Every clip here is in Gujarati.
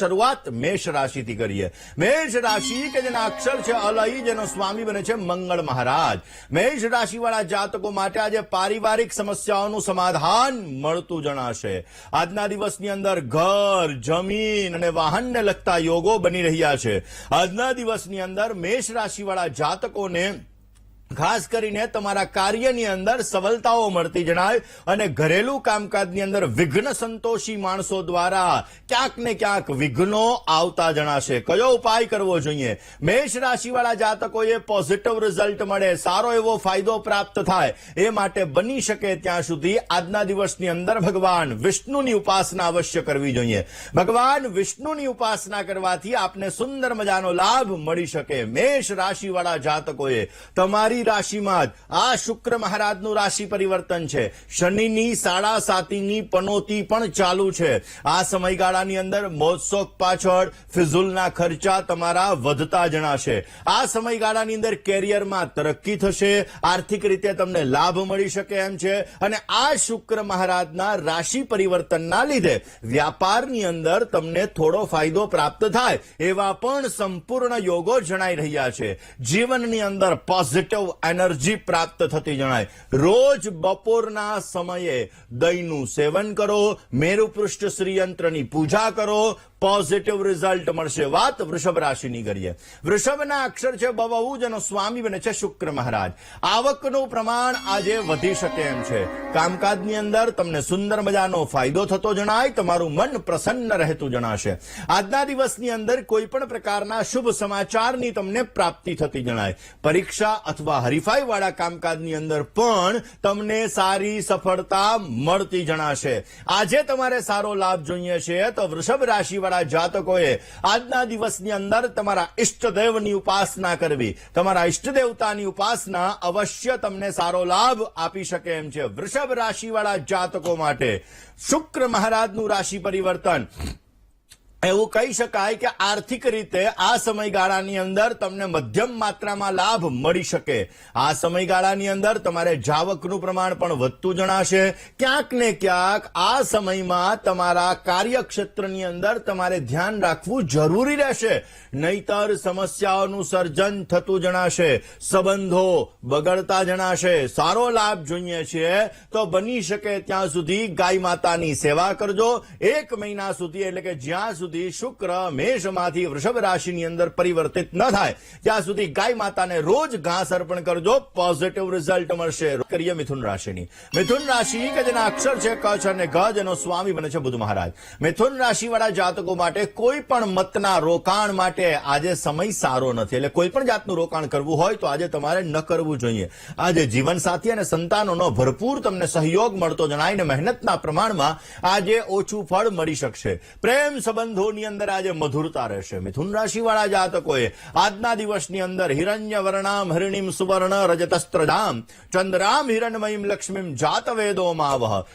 શરૂઆત મેષ રાશિથી કરીએ. મેષ રાશિ કે જેના અક્ષર છે અલય જેનો સ્વામી બને છે મંગળ મહારાજ. મેષ રાશિવાળા જાતકો માટે આજે પારિવારિક સમસ્યાઓનું સમાધાન મળતું જણાશે. આજના દિવસની અંદર ઘર, જમીન અને વાહનને લગતા યોગો બની રહ્યા છે. આજના દિવસની અંદર મેષ રાશિવાળા જાતકોને ખાસ કરીને તમારા કાર્યની અંદર સફળતાઓ મળતી જણાય અને ઘરેલું કામકાજની અંદર વિઘ્ન સંતોષી માણસો દ્વારા ક્યાંક ને ક્યાંક વિઘ્નો આવતા જણાશે. કયો ઉપાય કરવો જોઈએ? મેષ રાશિવાળા જાતકોએ પોઝિટિવ રિઝલ્ટ મળે, સારો એવો ફાયદો પ્રાપ્ત થાય, એ માટે બની શકે ત્યાં સુધી આજના દિવસની અંદર ભગવાન વિષ્ણુની ઉપાસના અવશ્ય કરવી જોઈએ. ભગવાન વિષ્ણુની ઉપાસના કરવાથી આપને સુંદર મજાનો લાભ મળી શકે. મેષ રાશિવાળા જાતકોએ તમારી રાશિમાં જ. આ શુક્ર મહારાજનું રાશિ પરિવર્તન છે. શનિની, સાડા સાતીની, પનોતી પણ ચાલુ છે. આ સમયગાળાની અંદર મોજશોખ પાછળ ફિઝુલના ખર્ચા તમારા વધતા જણાશે. આ સમયગાળાની અંદર કેરિયરમાં તરક્કી થશે. આર્થિક રીતે તમને લાભ મળી શકે એમ છે. અને આ શુક્ર મહારાજના રાશિ પરિવર્તનના લીધે વ્યાપારની અંદર તમને થોડો ફાયદો પ્રાપ્ત થાય એવા પણ સંપૂર્ણ યોગો જણાઈ રહ્યા છે. જીવનની અંદર પોઝિટિવ એનર્જી પ્રાપ્ત થતી જણાય. રોજ બપોરના સમયે દહીંનું સેવન કરો મેરુપૃષ્ઠ શ્રીયંત્રની પૂજા કરો પોઝિટિવ રિઝલ્ટ મળશે. વાત વૃષભ રાશિની કરીએ. વૃષભના અક્ષર છે બવુ જેનો સ્વામી બને છે શુક્ર મહારાજ. આવકનું પ્રમાણ આજે વધી શકે એમ છે. કામકાજની અંદર તમને સુંદર મજાનો ફાયદો થતો જણાય, તમારું મન પ્રસન્ન રહેતું જણાશે. આજના દિવસની અંદર કોઈ પ્રકારના શુભ સમાચારની તમને પ્રાપ્તિ થતી જણાય. પરીક્ષા અથવા હરીફાઈ વાળા કામકાજની અંદર પણ તમને સારી સફળતા મળતી જણાશે. આજે તમારે સારો લાભ જોઈએ છે તો વૃષભ રાશિવાળા જાતકોએ આજના દિવસની અંદર તમારા ઇષ્ટદેવની ઉપાસના કરવી. તમારા ઈષ્ટ દેવતાની ઉપાસના અવશ્ય તમને સારો લાભ આપી શકે એમ છે. વૃષભ રાશિવાળા જાતકો માટે શુક્ર મહારાજનું રાશિ પરિવર્તન. એવું કહી શકાય કે આર્થિક રીતે આ સમયગાળાની અંદર તમને મધ્યમ માત્રામાં લાભ મળી શકે. આ સમયગાળાની અંદર તમારે જાવકનું પ્રમાણ પણ વધતું જણાશે. ક્યાંક ને ક્યાંક આ સમયમાં તમારા કાર્યક્ષેત્રની અંદર તમારે ધ્યાન રાખવું જરૂરી રહેશે. નહીતર સમસ્યાઓનું સર્જન થતું જણાશે. સંબંધો બગડતા જણાશે. સારો લાભ જોઈએ છે તો બની શકે ત્યાં સુધી ગાય માતાની સેવા કરજો. એક મહિના સુધી એટલે કે જ્યાં સુધી શુક્ર મેષમાંથી વૃષભ રાશિની અંદર પરિવર્તિત ન થાય. ત્યાં સુધી ગાય માતાને રોજ ઘાસ અર્પણ કરજો પોઝિટિવ રિઝલ્ટ મળશે. કરીએ મિથુન રાશિની. મિથુન રાશિ કે જેના અક્ષર છે કચ્છ અને ગજ એનો સ્વામી બને છે બુધ મહારાજ. મિથુન રાશિવાળા જાતકો માટે કોઈ પણ મતના રોકાણ માટે આજે સમય સારો નથી. એટલે કોઈ પણ જાતનું રોકાણ કરવું હોય તો આજે તમારે ન કરવું જોઈએ. આજે જીવનસાથી અને સંતાનોનો ભરપૂર તમને સહયોગ મળતો જણાય મહેનતના પ્રમાણમાં આજે ઓછું ફળ મળી શકશે. પ્રેમ સંબંધોની અંદર આજે મધુરતા રહેશે. મિથુન રાશિવાળા જાતકોએ આજના દિવસની અંદર હિરણ્ય વર્ણામ હરિણીમ સુવર્ણ રજતસ્ત્રધામ ચંદ્રામ હિરણમયીમ લક્ષ્મીમ જાત વેદો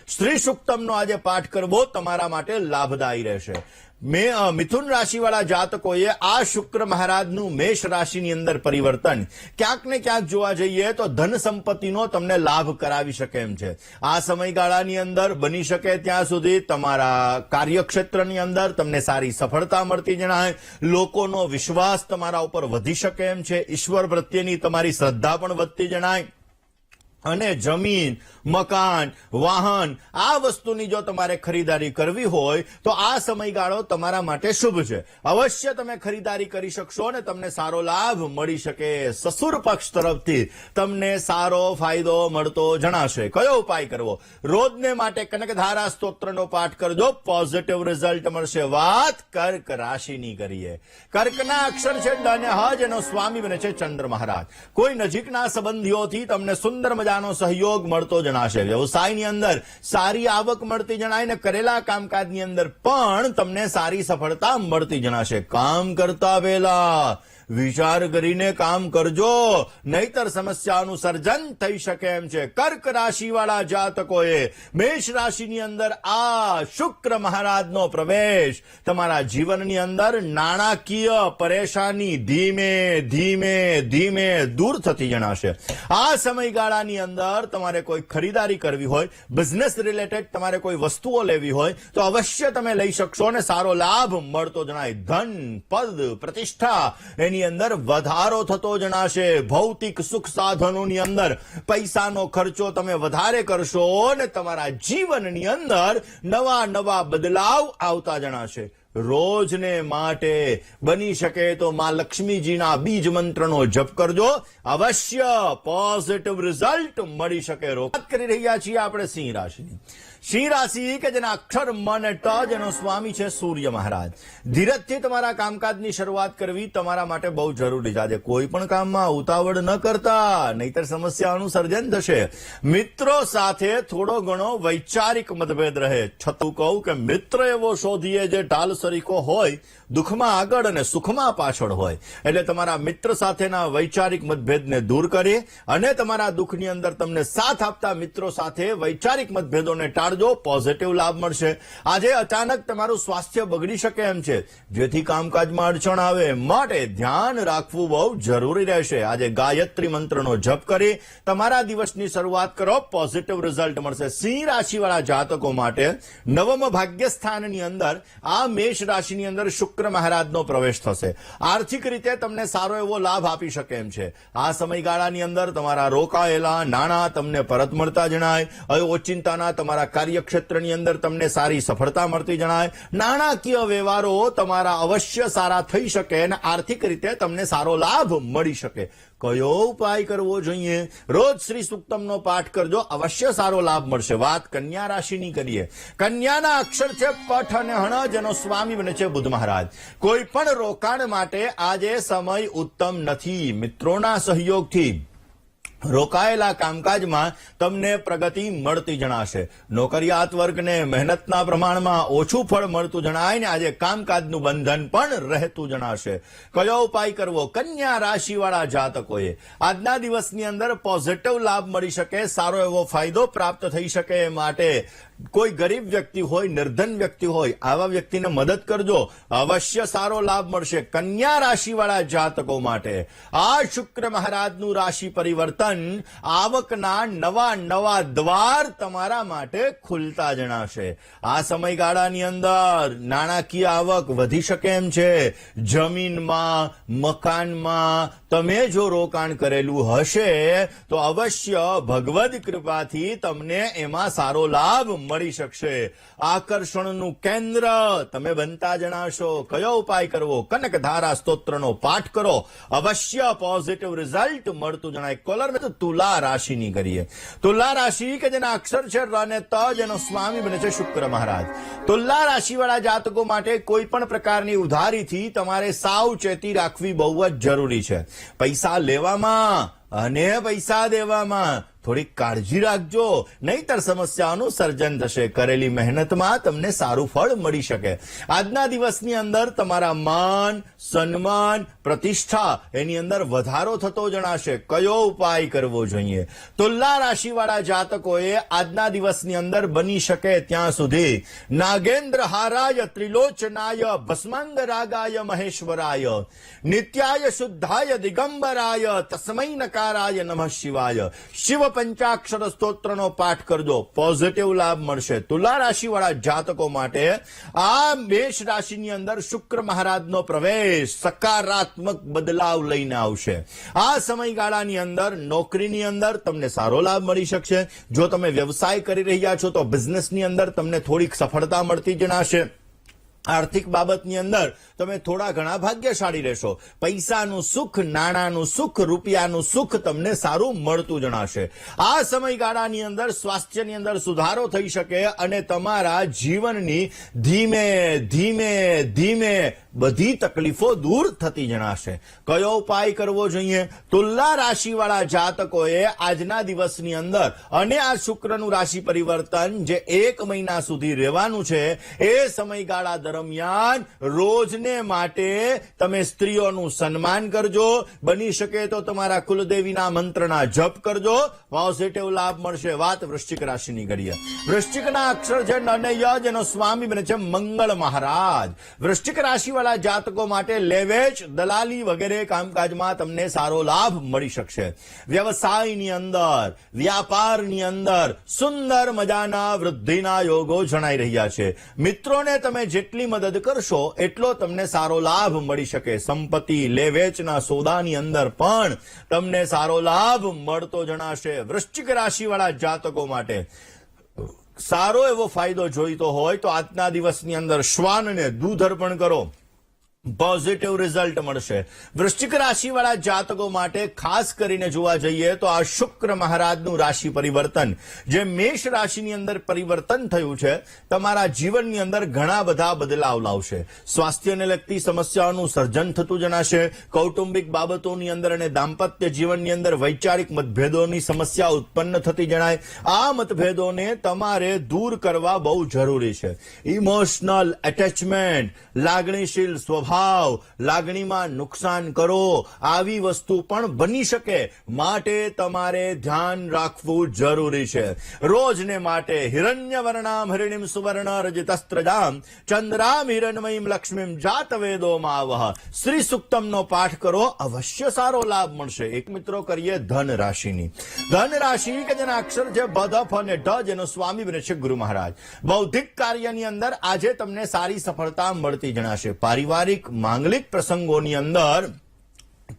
શ્રી સુક્તમનો આજે પાઠ કરવો તમારા માટે લાભદાયી રહેશે. મિથુન રાશિવાળા જાતકોએ આ શુક્ર મહારાજનું મેષ રાશિની અંદર પરિવર્તન ક્યાંક ને ક્યાંક જોવા જઈએ તો ધન સંપત્તિનો તમને લાભ કરાવી શકે એમ છે. આ સમયગાળાની અંદર બની શકે ત્યાં સુધી તમારા કાર્યક્ષેત્રની અંદર તમને સારી સફળતા મળતી જણાય. લોકોનો વિશ્વાસ તમારા ઉપર વધી શકે એમ છે. ઈશ્વર પ્રત્યેની તમારી શ્રદ્ધા પણ વધતી જણાય. અને જમીન મકાન, વાહન, આ વસ્તુની જો તમારે ખરીદારી કરવી હોય, તો આ સમયગાળો તમારા માટે શુભ છે. અવશ્ય તમે ખરીદારી કરી શકશો અને તમને સારો લાભ મળી શકે. સસુર પક્ષ તરફથી તમને સારો ફાયદો મળતો જણાશે. કયો ઉપાય કરવો? રોજને માટે કનકધારા સ્તોત્રનો પાઠ કરજો. પોઝિટિવ રિઝલ્ટ મળશે. વાત કર્ક રાશિની કરીએ. કર્કના અક્ષર છે અને હજ, એનો સ્વામી બને છે ચંદ્ર મહારાજ. કોઈ નજીકના સંબંધીઓથી તમને સુંદર મજાનો સહયોગ મળતો જણાશે. વ્યવસાયની અંદર સારી આવક મળતી જણાય ને કરેલા કામકાજની અંદર પણ તમને સારી સફળતા મળતી જણાશે. કામ કરતા વેલા વિચાર કરીને કામ કરજો. નહીતર સમસ્યાનું સર્જન થઈ શકે એમ છે. કર્ક રાશિવાળા જાતકોએ મેષ રાશિની અંદર આ શુક્ર મહારાજનો પ્રવેશ. તમારા જીવનની અંદર નાણાકીય પરેશાની ધીમે ધીમે ધીમે દૂર થતી જણાશે. આ સમયગાળાની અંદર તમારે કોઈ ખરીદારી કરવી હોય બિઝનેસ રિલેટેડ તમારે કોઈ વસ્તુઓ લેવી હોય, તો અવશ્ય તમે લઈ શકશો અને સારો લાભ મળતો જણાય. ધન, પદ, પ્રતિષ્ઠા, એની અંદર વધારો થતો જણાશે. ભૌતિક સુખ સાધનોની અંદર પૈસાનો ખર્ચો તમે વધારે કરશો અને તમારા જીવનની અંદર નવા નવા બદલાવ આવતા જણાશે. રોજને માટે બની શકે તો માં લક્ષ્મીજીના બીજ મંત્રનો જપ કરજો. અવશ્ય પોઝિટિવ રિઝલ્ટ મળી શકે. રોક કરી રહ્યા છીએ આપણે સિંહ રાશિની. સિંહ રાશિ કે જેના અક્ષર મન ટ, જેનો સ્વામી છે સૂર્ય મહારાજ. ધીરજથી તમારા કામકાજની શરૂઆત કરવી તમારા માટે બહુ જરૂરી છે. આજે કોઈ પણ કામમાં ઉતાવળ ન કરતા, નહીતર સમસ્યાઓનું સર્જન થશે. મિત્રો સાથે થોડો ઘણો વૈચારિક મતભેદ રહે. છતું કહું કે મિત્ર એવો શોધીએ જે ટાલ સરીકો હોય, દુઃખમાં આગળ અને સુખમાં પાછળ હોય. એટલે તમારા મિત્ર સાથેના વૈચારિક મતભેદને દૂર કરે અને તમારા દુઃખની અંદર તમને સાથ આપતા મિત્રો સાથે વૈચારિક મતભેદોને ટાળજો પોઝિટિવ લાભ મળશે. આજે અચાનક તમારું સ્વાસ્થ્ય બગડી શકે એમ છે. જેથી કામકાજમાં અડચણ આવે, માટે ધ્યાન રાખવું બહુ જરૂરી રહેશે. આજે ગાયત્રી મંત્રનો જપ કરી તમારા દિવસની શરૂઆત કરો પોઝિટિવ રિઝલ્ટ મળશે. સિંહ રાશિવાળા જાતકો માટે નવમ ભાગ્ય સ્થાનની અંદર આ મેષ રાશિની અંદર શુક્ર મહારાજનો પ્રવેશ થશે. આર્થિક રીતે તમને સારો એવો લાભ આપી શકે એમ છે. આ સમયગાળાની અંદર તમારા રોકાયેલા નાણાં તમને પરત મળતા જણાય. હવે ઓચિંતાના તમારા કાર્યક્ષેત્રની અંદર તમને સારી સફળતા મળતી જણાય. નાણાકીય વ્યવહારો તમારા અવશ્ય સારા થઈ શકે અને આર્થિક રીતે તમને સારો લાભ મળી શકે. કયો ઉપાય કરવો જોઈએ? રોજ શ્રી સુક્તમનો પાઠ કરજો. અવશ્ય સારો લાભ મળશે. વાત કન્યા રાશિની કરીએ. કન્યાના અક્ષર છે પઠ અને હણ, જેનો સ્વામી બને છે બુધ મહારાજ. કોઈ પણ રોકાણ માટે આજે સમય ઉત્તમ નથી. મિત્રોના સહયોગથી રોકાયેલા કામકાજમાં તમને પ્રગતિ મળતી જણાશે. નોકરિયાત વર્ગને મહેનતના પ્રમાણમાં ઓછું ફળ મળતું જણાય ને આજે કામકાજનું બંધન પણ રહેતું જણાશે. કયો ઉપાય કરવો? કન્યા રાશિવાળા જાતકોએ. આજના દિવસની અંદર પોઝિટિવ લાભ મળી શકે, સારો એવો ફાયદો પ્રાપ્ત થઈ શકે માટે કોઈ ગરીબ વ્યક્તિ હોય, નિર્ધન વ્યક્તિ હોય, આવા વ્યક્તિને મદદ કરજો. અવશ્ય સારો લાભ મળશે કન્યા રાશિવાળા જાતકો માટે. આ શુક્ર મહારાજનું રાશિ પરિવર્તન આવકના નવા નવા દ્વાર તમારા માટે ખુલતા જણાશે. આ સમયગાળાની અંદર નાણાકીય આવક વધી શકે એમ છે. જમીનમાં, મકાનમાં તમે જો રોકાણ કરેલું હશે, તો અવશ્ય ભગવદ કૃપાથી તમને એમાં સારો લાભ મળી શકશે. આકર્ષણનું કેન્દ્ર તમે બનતા જણાશો. કયો ઉપાય કરવો? કનક ધારા સ્તોત્રનો પાઠ કરો. અવશ્ય પોઝિટિવ રિઝલ્ટ મળતું જણાય. કોલર તો તુલા રાશિની કરીએ. તુલા રાશિ કે જેના અક્ષર છે રને અને ત, જેનો સ્વામી બને છે શુક્ર મહારાજ. તુલા રાશિવાળા જાતકો માટે કોઈ પણ પ્રકારની ઉધારીથી તમારે સાવચેતી રાખવી બહુ જ જરૂરી છે. પૈસા લેવામાં અને પૈસા દેવામાં. થોડીક કાળજી રાખજો. નહીતર સમસ્યાઓનું સર્જન થશે. કરેલી મહેનતમાં તમને સારું ફળ મળી શકે. આજના દિવસની અંદર તમારા માન, સન્માન, પ્રતિષ્ઠા એની અંદર વધારો થતો જણાશે. કયો ઉપાય કરવો જોઈએ? તુલા રાશિવાળા જાતકોએ આજના દિવસની અંદર બની શકે ત્યાં સુધી. નાગેન્દ્ર હારાય, ત્રિલોચનાય ભસ્માંગ રાગાય મહેશ્વરાય. નિત્યાય શુદ્ધાય, દિગંબરાય તસ્મૈ નકારાય નમઃ શિવાય. શિવ પંચાક્ષર સ્તોત્રનો પાઠ કરજો. પોઝિટિવ લાભ મળશે. તુલા રાશિવાળા જાતકો માટે આ મેષ રાશિની અંદર શુક્ર મહારાજનો પ્રવેશ સકારાત્મક બદલાવ લઈને આવશે. આ સમયગાળાની અંદર, નોકરીની અંદર તમને સારો લાભ મળી શકશે. જો તમે વ્યવસાય કરી રહ્યા છો, તો બિઝનેસની અંદર તમને થોડીક સફળતા મળતી જણાશે. આર્થિક બાબતની અંદર તમે થોડા ઘણા ભાગ્યશાળી રહેશો. પૈસાનું સુખ, નાણાંનું સુખ, રૂપિયાનું સુખ તમને સારું મળતું જણાશે. આ સમયગાળાની અંદર સ્વાસ્થ્યની અંદર સુધારો થઈ શકે અને તમારા જીવનની ધીમે ધીમે ધીમે બધી તકલીફો દૂર થતી જણાશે. કયો ઉપાય કરવો જોઈએ? તુલા રાશિવાળા જાતકોએ આજના દિવસની અંદર અને આ શુક્રનું રાશિ પરિવર્તન જે એક મહિના સુધી રહેવાનું છે, એ સમયગાળા દરમિયાન રોજને માટે તમે સ્ત્રીઓનું સન્માન કરજો. બની શકે તો તમારા કુલદેવીના મંત્રના જપ કરજો. પોઝિટિવ લાભ મળશે. વાત વૃશ્ચિક રાશિની કરીએ વૃશ્ચિકના અક્ષર છે ન અને ય જેનો સ્વામી બને છે મંગળ મહારાજ. વૃશ્ચિક રાશિવાળા જાતકો માટે લેવેચ, દલાલી વગેરે કામકાજમાં તમને સારો લાભ મળી શકશે. વ્યવસાયની અંદર, વ્યાપારની અંદર સુંદર મજાના વૃદ્ધિના યોગો જણાઈ રહ્યા છે. મિત્રોને તમે જેટલી મદદ કરશો, એટલો તમને સારો લાભ મળી શકે. સંપત્તિ લેવેચના સોદાની અંદર પણ તમને સારો લાભ મળતો જણાશે. વૃશ્ચિક રાશિવાળા જાતકો માટે સારો એવો ફાયદો જોઈતો હોય તો આજના દિવસની અંદર શ્વાનને દૂધ અર્પણ કરો. પોઝિટિવ રિઝલ્ટ મળશે. વૃશ્ચિક રાશિવાળા જાતકો માટે ખાસ કરીને જોવા જઈએ તો આ શુક્ર મહારાજનું રાશિ પરિવર્તન. જે મેષ રાશિની અંદર પરિવર્તન થયું છે, તમારા જીવનની અંદર ઘણા બધા બદલાવ લાવશે. સ્વાસ્થ્યને લગતી સમસ્યાઓનું સર્જન થતું જણાશે. કૌટુંબિક બાબતોની અંદર અને દાંપત્ય જીવનની અંદર વૈચારિક મતભેદોની સમસ્યા ઉત્પન્ન થતી જણાય. આ મતભેદોને તમારે દૂર કરવા બહુ જરૂરી છે. ઇમોશનલ એટેચમેન્ટ લાગણીશીલ સ્વભાવ લાગણીમાં નુકસાન કરો, આવી વસ્તુ પણ બની શકે. માટે તમારે ધ્યાન રાખવું જરૂરી છે. રોજને માટે હિરણ્ય વર્ણામ હિરણિમ સુવર્ણ, રજતસ્ત્રજામ, ચંદ્રામ, હિરણમયીમ, લક્ષ્મીમ જાત વેદો માવહ શ્રી સુક્તમનો પાઠ કરો, અવશ્ય સારો લાભ મળશે. એક મિત્રો કરીએ ધન રાશિની ધન રાશિ કે જેના અક્ષર છે બદફ અને ઢ, જેનો સ્વામી બને છે ગુરુ મહારાજ. બૌદ્ધિક કાર્યની અંદર આજે તમને સારી સફળતા મળતી જણાશે. પારિવારિક માંગલિક પ્રસંગોની અંદર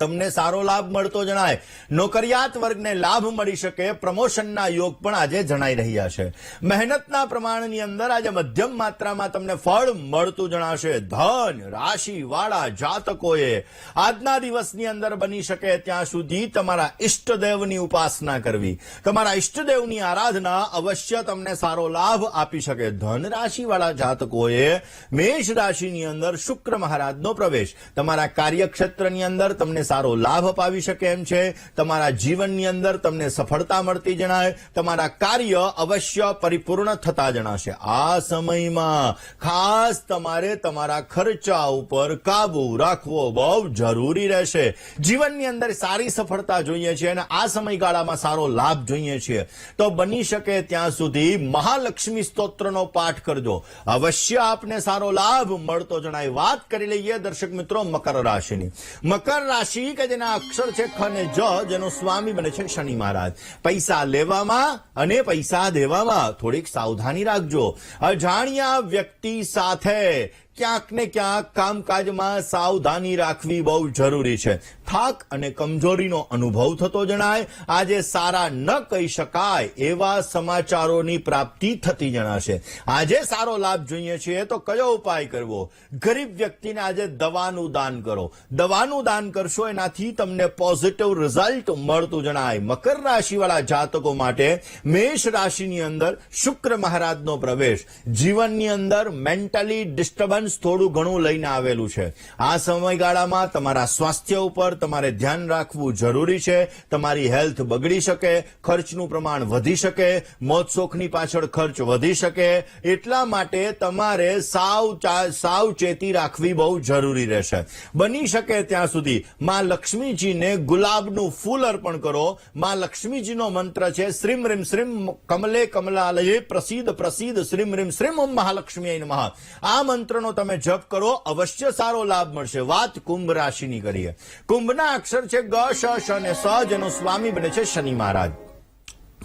તમને સારો લાભ મળતો જણાય. નોકરિયાત વર્ગને લાભ મળી શકે, પ્રમોશનના યોગ પણ આજે જણાઈ રહ્યા છે. મહેનતના પ્રમાણની અંદર આજે મધ્યમ માત્રામાં તમને ફળ મળતું જણાશે. ધન રાશિ વાળા જાતકોએ આજના દિવસની અંદર બની શકે ત્યાં સુધી તમારા ઈષ્ટદેવની ઉપાસના કરવી. તમારા ઈષ્ટદેવની આરાધના અવશ્ય તમને સારો લાભ આપી શકે. ધન રાશિ વાળા જાતકોએ મેષ રાશિની અંદર શુક્ર મહારાજનો પ્રવેશ. તમારા કાર્યક્ષેત્રની અંદર તમને સારો લાભ અપાવી શકે એમ છે. તમારા જીવનની અંદર તમને સફળતા મળતી જણાય. તમારા કાર્ય અવશ્ય પરિપૂર્ણ થતા જણાશે. આ સમયમાં ખાસ તમારે તમારા ખર્ચા ઉપર કાબુ રાખવો બહુ જરૂરી રહેશે. જીવનની અંદર સારી સફળતા જોઈએ છે અને આ સમયગાળામાં સારો લાભ જોઈએ છીએ તો બની શકે ત્યાં સુધી મહાલક્ષ્મી સ્તોત્રનો પાઠ કરજો. અવશ્ય આપને સારો લાભ મળતો જણાય. વાત કરી લઈએ દર્શક મિત્રો મકર રાશિની. મકર રાશિ કે જેના અક્ષર છે ખ અને જ, જેનો સ્વામી બને છે શનિ મહારાજ. પૈસા લેવામાં અને પૈસા દેવામાં થોડીક સાવધાની રાખજો. અજાણ્યા વ્યક્તિ સાથે ક્યાંક ને ક્યાંક કામકાજમાં સાવધાની રાખવી બહુ જરૂરી છે. થાક અને કમજોરીનો અનુભવ થતો જણાય. આજે સારા ન કહી શકાય એવા સમાચારોની પ્રાપ્તિ થતી જણાશે. આજે સારો લાભ જોઈએ છીએ તો કયો ઉપાય કરવો? ગરીબ વ્યક્તિને આજે દવાનું દાન કરો. દવાનું દાન કરશો એનાથી તમને પોઝિટિવ રિઝલ્ટ મળતું જણાય. મકર રાશિવાળા જાતકો માટે મેષ રાશિની અંદર શુક્ર મહારાજનો પ્રવેશ. જીવનની અંદર મેન્ટલી ડિસ્ટર્બન્સ થોડું ઘણું લઈને આવેલું છે. આ સમયગાળામાં તમારા સ્વાસ્થ્ય ઉપર તમારે ધ્યાન રાખવું જરૂરી છે. તમારી હેલ્થ બગડી શકે, ખર્ચનું પ્રમાણ વધી શકે મોજશોખની પાછળ ખર્ચ વધી શકે. એટલા માટે તમારે સાવ સાવચેતી રાખવી બહુ જરૂરી રહેશે. બની શકે ત્યાં સુધી માં લક્ષ્મીજીને ગુલાબનું ફૂલ અર્પણ કરો. માં લક્ષ્મીજીનો મંત્ર છે, શ્રીમ રીમ શ્રીમ કમલે કમલાલયે પ્રસિદ્ધ પ્રસિદ્ધ શ્રીમ રીમ શ્રીમ મહાલક્ષ્મી નમઃ. આ મંત્રનો તમે જપ કરો, અવશ્ય સારો લાભ મળશે. વાત કુંભ રાશિની કરીએ. કુંભના અક્ષર છે ગ, શ શ અને સ, જેનો સ્વામી બને છે શનિ મહારાજ.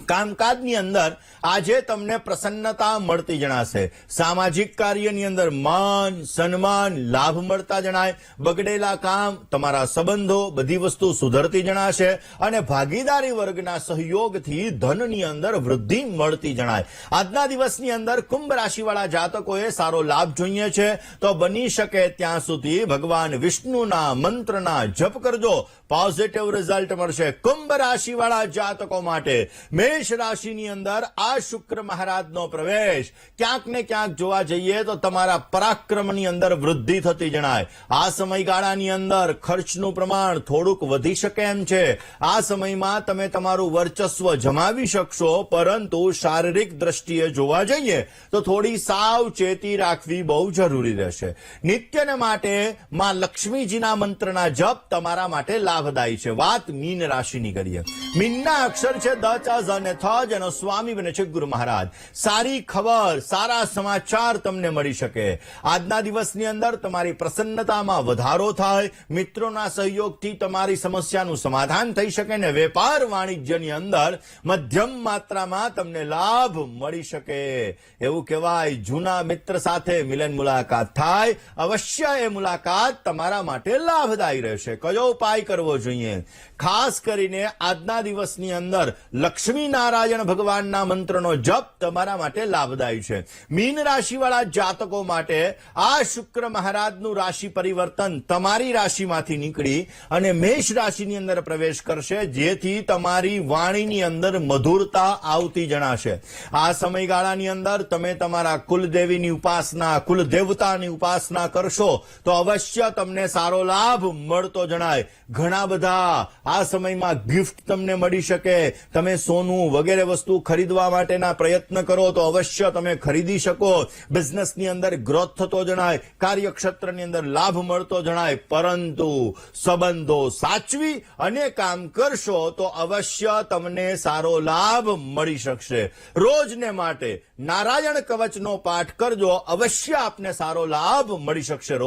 કામકાજની અંદર આજે તમને પ્રસન્નતા મળતી જણાશે. સામાજિક કાર્યની અંદર માન, સન્માન, લાભ મળતા જણાય. બગડેલા કામ, તમારા સંબંધો, બધી વસ્તુ સુધરતી જણાશે અને ભાગીદારી વર્ગના સહયોગથી ધનની અંદર વૃદ્ધિ મળતી જણાય. આજના દિવસની અંદર કુંભ રાશિવાળા જાતકોએ સારો લાભ જોઈએ છે. તો બની શકે ત્યાં સુધી ભગવાન વિષ્ણુના મંત્રના જપ કરજો. પોઝિટિવ રિઝલ્ટ મળશે. કુંભ રાશિવાળા જાતકો માટે. મેષ મેષ રાશિની અંદર આ શુક્ર મહારાજનો પ્રવેશ. ક્યાંક ને ક્યાંક જોવા જઈએ તો તમારા પરાક્રમની અંદર વૃદ્ધિ થતી જણાય. આ સમયગાળાની અંદર ખર્ચનું પ્રમાણ થોડુંક વધી શકે એમ છે. આ સમયમાં તમે તમારું વર્ચસ્વ જમાવી શકશો, પરંતુ શારીરિક દ્રષ્ટિએ જોવા જઈએ તો થોડી સાવચેતી રાખવી બહુ જરૂરી રહેશે. નિત્યને માટે માં લક્ષ્મીજીના મંત્રના જપ તમારા માટે લાભદાયી છે. વાત મીન રાશિની કરીએ. મીનના અક્ષર છે દ, ચ થ જેનો સ્વામી બને છે ગુરુ મહારાજ. સારી ખબર, સારા સમાચાર તમને મળી શકે. આજના દિવસની અંદર તમારી પ્રસન્નતામાં વધારો થાય, મિત્રોના સહયોગથી તમારી સમસ્યાનું સમાધાન થઈ શકે ને વેપાર વાણિજ્યની અંદર મધ્યમ માત્રામાં તમને લાભ મળી શકે. એવું કહેવાય, જૂના મિત્ર સાથે મિલન મુલાકાત થાય, અવશ્ય એ મુલાકાત તમારા માટે લાભદાયી રહેશે. કયો ઉપાય કરવો જોઈએ? ખાસ કરીને આજના દિવસની અંદર લક્ષ્મી નારાયણ ભગવાનના મંત્રનો જપ તમારા માટે લાભદાયી છે. મીન રાશિવાળા જાતકો માટે આ શુક્ર મહારાજનું રાશિ પરિવર્તન તમારી રાશિમાંથી નીકળી અને મેષ રાશિની અંદર પ્રવેશ કરશે, જેથી તમારી વાણીની અંદર મધુરતા આવતી જણાશે. આ સમયગાળાની અંદર તમે તમારા કુલદેવીની ઉપાસના, કુલદેવતાની ઉપાસના કરશો, તો અવશ્ય તમને સારો લાભ મળતો જણાય. ઘણા બધા આ સમયમાં ગિફ્ટ તમને મળી શકે. તમે સોનું વગેરે વસ્તુ ખરીદવા માટેના પ્રયત્ન કરો તો અવશ્ય તમે ખરીદી શકો. બિઝનેસની અંદર ગ્રોથ થતો જણાય, કાર્યક્ષેત્રની અંદર લાભ મળતો જણાય, પરંતુ સંબંધો સાચવી અને કામ કરશો તો અવશ્ય તમને સારો લાભ મળી શકશે. રોજને માટે નારાયણ કવચનો પાઠ કરજો, અવશ્ય આપને સારો લાભ મળી શકશે.